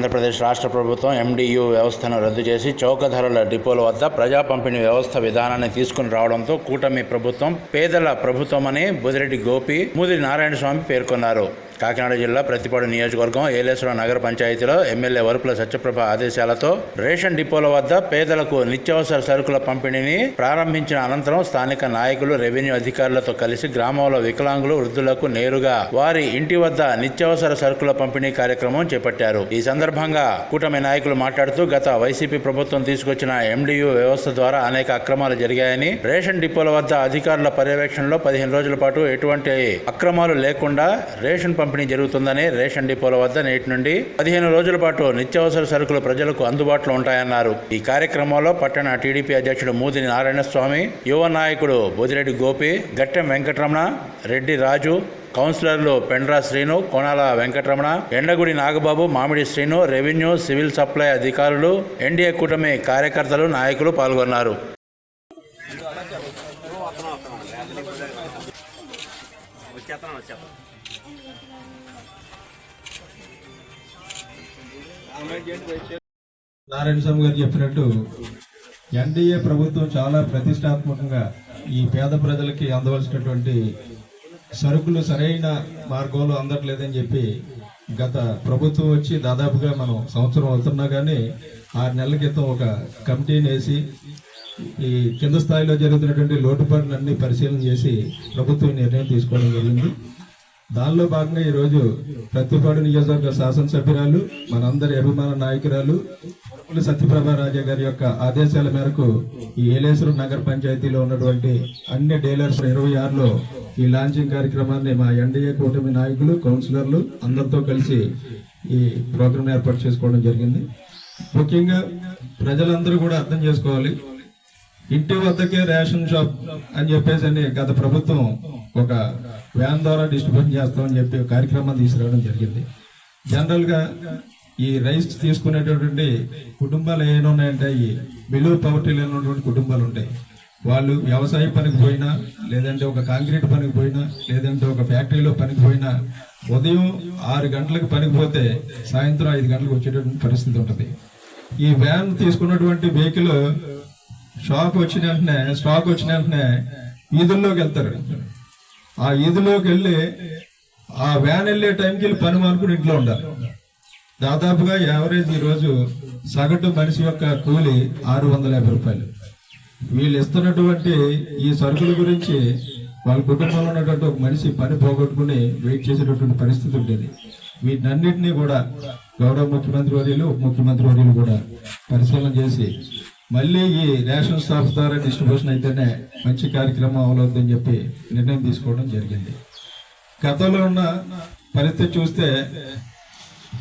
ఆంధ్రప్రదేశ్ రాష్ట్ర ప్రభుత్వం ఎండియు వ్యవస్థను రద్దు చేసి చౌక ధరల డిపోల వద్ద ప్రజా పంపిణీ వ్యవస్థ విధానాన్ని తీసుకుని రావడంతో కూటమి ప్రభుత్వం పేదల ప్రభుత్వమని బుదిరెడ్డి గోపి ముది నారాయణ స్వామి పేర్కొన్నారు. కాకినాడ జిల్లా ప్రతిపాడు నియోజకవర్గం ఏలేశ్వరం నగర పంచాయతీలో ఎమ్మెల్యే వరుపుల సత్యప్రభ ఆదేశాలతో రేషన్ డిపోల వద్ద పేదలకు నిత్యావసర సరుకుల పంపిణీని ప్రారంభించిన అనంతరం స్థానిక నాయకులు రెవెన్యూ అధికారులతో కలిసి గ్రామంలో వికలాంగులు వృద్ధులకు నేరుగా వారి ఇంటి వద్ద నిత్యావసర సరుకుల పంపిణీ కార్యక్రమం చేపట్టారు. ఈ సందర్భంగా కూటమి నాయకులు మాట్లాడుతూ గత వైసీపీ ప్రభుత్వం తీసుకొచ్చిన ఎండియు వ్యవస్థ ద్వారా అనేక అక్రమాలు జరిగాయని రేషన్ డిపోల వద్ద అధికారుల పర్యవేక్షణలో పదిహేను రోజుల పాటు ఎటువంటి అక్రమాలు లేకుండా రేషన్ పంపిణీ జరుగుతుందని రేషన్ డిపోల వద్ద నేటి నుండి పదిహేను రోజుల పాటు నిత్యావసర సరుకులు ప్రజలకు అందుబాటులో ఉంటాయన్నారు. ఈ కార్యక్రమంలో పట్టణ టీడీపీ అధ్యక్షుడు మూదిని నారాయణస్వామి యువ నాయకుడు బోదిరెడ్డి గోపి గట్టెం వెంకటరమణ రెడ్డి రాజు కౌన్సిలర్లు పెండ్రా Srinu Konala Venkataramana Endagudi Nagababu Mamidi Srinu revenue civil supply అధికారులు ఎన్డీఏ కూటమి కార్యకర్తలు నాయకులు పాల్గొన్నారు. వచ్చేస్తాను వచ్చేస్తాను. నారాయణ స్వామి గారు చెప్పినట్టు ఎన్డీఏ ప్రభుత్వం చాలా ప్రతిష్టాత్మకంగా ఈ పేద ప్రజలకి అందవలసినటువంటి సరుకులు సరైన మార్గంలో అందట్లేదని చెప్పి గత ప్రభుత్వం వచ్చి దాదాపుగా మనం సంవత్సరం అవుతున్నా కానీ ఆరు నెలల క్రితం ఒక కమిటీని వేసి ఈ కింద స్థాయిలో జరుగుతున్నటువంటి లోటుపాట్లన్నీ పరిశీలన చేసి ప్రభుత్వం నిర్ణయం తీసుకోవడం జరిగింది. దానిలో భాగంగా ఈరోజు ప్రతిపాడు నియోజకవర్గ శాసనసభ్యురాలు మనందరి అభిమాన నాయకురాలు వరపుల సత్యప్రభ రాజా గారి యొక్క ఆదేశాల మేరకు ఈ ఏలేశ్వరం నగర పంచాయతీలో ఉన్నటువంటి అన్ని డీలర్స్ ఇరవై ఆరులో ఈ లాంచింగ్ కార్యక్రమాన్ని మా ఎన్డీఏ కూటమి నాయకులు కౌన్సిలర్లు అందరితో కలిసి ఈ ప్రోగ్రాం ఏర్పాటు చేసుకోవడం జరిగింది. ముఖ్యంగా ప్రజలందరూ కూడా అర్థం చేసుకోవాలి. ఇంటి వద్దకే రేషన్ షాప్ అని చెప్పేసి అని గత ప్రభుత్వం ఒక వ్యాన్ ద్వారా డిస్ట్రిబ్యూషన్ చేస్తామని చెప్పి కార్యక్రమం తీసుకురావడం జరిగింది. జనరల్గా ఈ రైస్ తీసుకునేటటువంటి కుటుంబాలు ఏమైనా ఉన్నాయంటే ఈ బిలో పవర్టీ లేనటువంటి కుటుంబాలు ఉంటాయి. వాళ్ళు వ్యవసాయ పనికి పోయినా లేదంటే ఒక కాంక్రీట్ పనికి పోయినా లేదంటే ఒక ఫ్యాక్టరీలో పనికి పోయినా ఉదయం ఆరు గంటలకు పనికి పోతే సాయంత్రం ఐదు గంటలకు వచ్చేటటువంటి పరిస్థితి ఉంటుంది. ఈ వ్యాన్ తీసుకున్నటువంటి వెహికల్ షాక్ వచ్చిన వెంటనే స్టాక్ వచ్చిన వెంటనే ఈదుల్లోకి వెళ్తారు. ఆ ఈదులోకి వెళ్ళి ఆ వ్యాన్ వెళ్ళే టైంకి వెళ్ళి పని మానుకుని ఇంట్లో ఉండాలి. దాదాపుగా యావరేజ్ ఈ రోజు సగటు మనిషి యొక్క కూలి ఆరు వందల యాభై రూపాయలు. వీళ్ళు ఇస్తున్నటువంటి ఈ సరుకుల గురించి వాళ్ళ కుటుంబంలో ఉన్నటువంటి ఒక మనిషి పని పోగొట్టుకుని వెయిట్ చేసేటటువంటి పరిస్థితి ఉండేది. వీటన్నిటినీ కూడా గౌరవ ముఖ్యమంత్రి వర్యులు ఉప ముఖ్యమంత్రి వర్యులు కూడా పరిశీలన చేసి మళ్ళీ ఈ నేషనల్ స్టాఫ్ ద్వారా డిస్ట్రిబ్యూషన్ అయితేనే మంచి కార్యక్రమం అవలవుతుందని చెప్పి నిర్ణయం తీసుకోవడం జరిగింది. గతంలో ఉన్న పరిస్థితి చూస్తే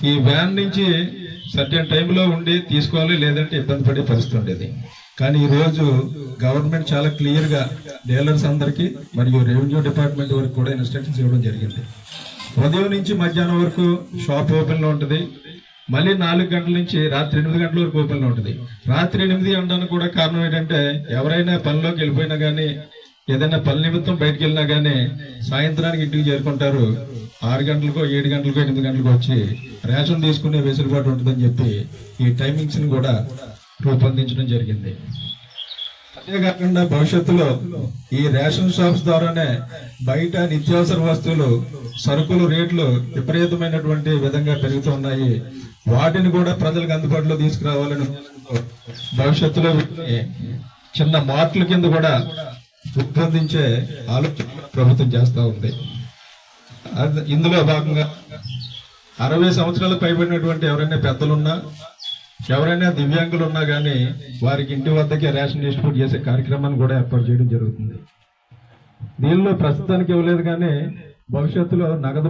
ఈ వ్యాన్ నుంచి సర్టెన్ టైంలో ఉండి తీసుకోవాలి లేదంటే ఇబ్బంది పడే పరిస్థితి ఉండేది. కానీ ఈరోజు గవర్నమెంట్ చాలా క్లియర్గా డీలర్స్ అందరికీ మరియు రెవెన్యూ డిపార్ట్మెంట్ వరకు కూడా ఇన్స్ట్రక్షన్స్ ఇవ్వడం జరిగింది. ఉదయం నుంచి మధ్యాహ్నం వరకు షాప్ ఓపెన్లో ఉంటుంది. మళ్ళీ నాలుగు గంటల నుంచి రాత్రి ఎనిమిది గంటల వరకు ఓపెన్ ఉంటుంది. రాత్రి ఎనిమిది అనడానికి కూడా కారణం ఏంటంటే ఎవరైనా పనిలోకి వెళ్ళిపోయినా కానీ ఏదైనా పని నిమిత్తం బయటకు వెళ్ళినా కానీ సాయంత్రానికి ఇంటికి చేరుకుంటారు. ఆరు గంటలకో ఏడు గంటలకో ఎనిమిది గంటలకు వచ్చి రేషన్ తీసుకునే వెసులుబాటు ఉంటుందని చెప్పి ఈ టైమింగ్స్ని కూడా రూపొందించడం జరిగింది. అంతేకాకుండా భవిష్యత్తులో ఈ రేషన్ షాప్స్ ద్వారానే బయట నిత్యావసర వస్తువులు సరుకులు రేట్లు విపరీతమైనటువంటి విధంగా పెరుగుతున్నాయి వాటిని కూడా ప్రజలకు అందుబాటులో తీసుకురావాలని భవిష్యత్తులో చిన్న మార్కుల కింద కూడా రూపొందించే ఆలోచన ప్రభుత్వం చేస్తా ఉంది. అది- ఇందులో భాగంగా అరవై సంవత్సరాలు పైబడినటువంటి ఎవరైనా పెద్దలున్నా ఎవరైనా దివ్యాంగులు ఉన్నా కానీ వారికి ఇంటి వద్దకే రేషన్ డిస్ట్రిబ్యూట్ చేసే కార్యక్రమాన్ని కూడా ఏర్పాటు చేయడం జరుగుతుంది. దీనిలో ప్రస్తుతానికి ఇవ్వలేదు కానీ భవిష్యత్తులో నగదు